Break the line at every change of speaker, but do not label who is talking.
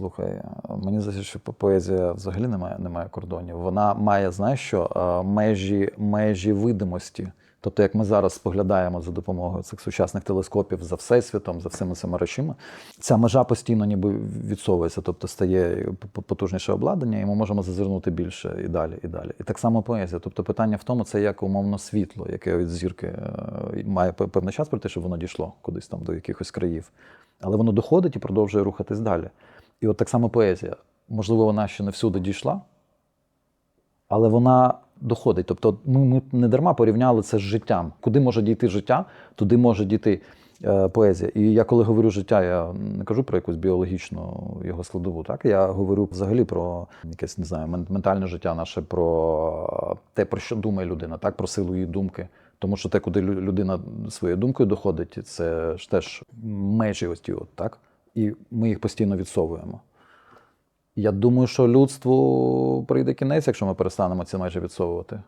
Слухай, мені здається, що поезія взагалі не має, не має кордонів. Вона має, знаєш що, е, межі, межі видимості. Тобто, як ми зараз споглядаємо за допомогою цих сучасних телескопів за всесвітом, за всіми цими речами, ця межа постійно ніби відсовується, тобто стає потужніше обладнання, і ми можемо зазирнути більше і далі, і далі. І так само поезія. Тобто питання в тому, це як умовно світло, яке від зірки е, має певний час пройти, щоб воно дійшло кудись там до якихось країв. Але воно доходить і продовжує рухатись далі. І от так само поезія. Можливо, вона ще не всюди дійшла, але вона доходить. Тобто, ми, ми не дарма порівняли це з життям. Куди може дійти життя, туди може дійти е, поезія. І я коли говорю життя, я не кажу про якусь біологічну його складову. Так я говорю взагалі про якесь не знаю, ментальне життя наше, про те, про що думає людина, так про силу її думки. Тому що те, куди людина своєю думкою доходить, це ж теж межі ось ті, от, так? І ми їх постійно відсовуємо. Я думаю, що людству прийде кінець, якщо ми перестанемо ці межі відсовувати.